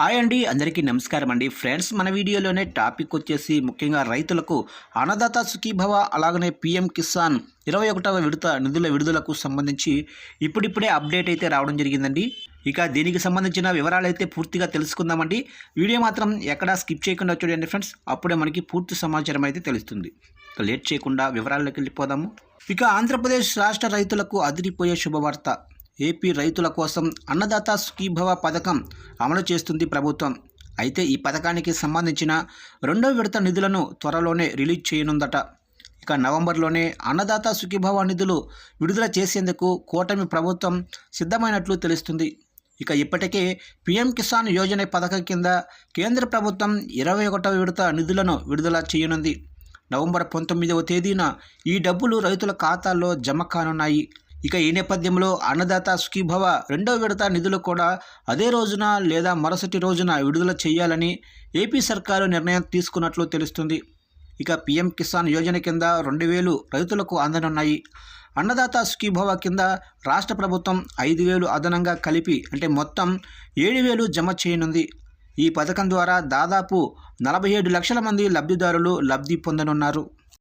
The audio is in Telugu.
హాయ్ అండి అందరికీ నమస్కారం అండి. ఫ్రెండ్స్ మన వీడియోలోనే టాపిక్ వచ్చేసి ముఖ్యంగా రైతులకు అన్నదాత సుఖీభవ అలాగనే పిఎం కిసాన్ ఇరవై ఒకటవ విడత నిధుల విడుదలకు సంబంధించి ఇప్పుడిప్పుడే అప్డేట్ అయితే రావడం జరిగిందండి. ఇక దీనికి సంబంధించిన వివరాలు అయితే పూర్తిగా తెలుసుకుందామండి. వీడియో మాత్రం ఎక్కడా స్కిప్ చేయకుండా చూడండి ఫ్రెండ్స్. అప్పుడే మనకి పూర్తి సమాచారం అయితే తెలుస్తుంది. లేట్ చేయకుండా వివరాల్లోకి వెళ్ళిపోదాము. ఇక ఆంధ్రప్రదేశ్ రాష్ట్ర రైతులకు అదిరిపోయే శుభవార్త. ఏపీ రైతుల కోసం అన్నదాత సుఖీభవ పథకం అమలు చేస్తుంది ప్రభుత్వం. అయితే ఈ పథకానికి సంబంధించిన రెండో విడత నిధులను త్వరలోనే రిలీజ్ చేయనుందట. ఇక నవంబర్లోనే అన్నదాత సుఖీభవ నిధులు విడుదల చేసేందుకు కూటమి ప్రభుత్వం సిద్ధమైనట్లు తెలుస్తుంది. ఇక ఇప్పటికే పీఎం కిసాన్ యోజన పథకం కింద కేంద్ర ప్రభుత్వం ఇరవై ఒకటవ విడత నిధులను విడుదల చేయనుంది. నవంబర్ పంతొమ్మిదవ తేదీన ఈ డబ్బులు రైతుల ఖాతాల్లో జమ కానున్నాయి. ఇక ఈ నేపథ్యంలో అన్నదాత సుఖీభవ రెండో విడత నిధులు కూడా అదే రోజున లేదా మరుసటి రోజున విడుదల చేయాలని ఏపీ సర్కారు నిర్ణయం తీసుకున్నట్లు తెలుస్తుంది. ఇక పీఎం కిసాన్ యోజన కింద రెండు వేలు రైతులకు అందనున్నాయి. అన్నదాత సుఖీభవ కింద రాష్ట్ర ప్రభుత్వం ఐదు వేలు అదనంగా కలిపి అంటే మొత్తం ఏడు వేలు జమ చేయనుంది. ఈ పథకం ద్వారా దాదాపు నలభై ఏడు లక్షల మంది లబ్ధిదారులు లబ్ధి పొందనున్నారు.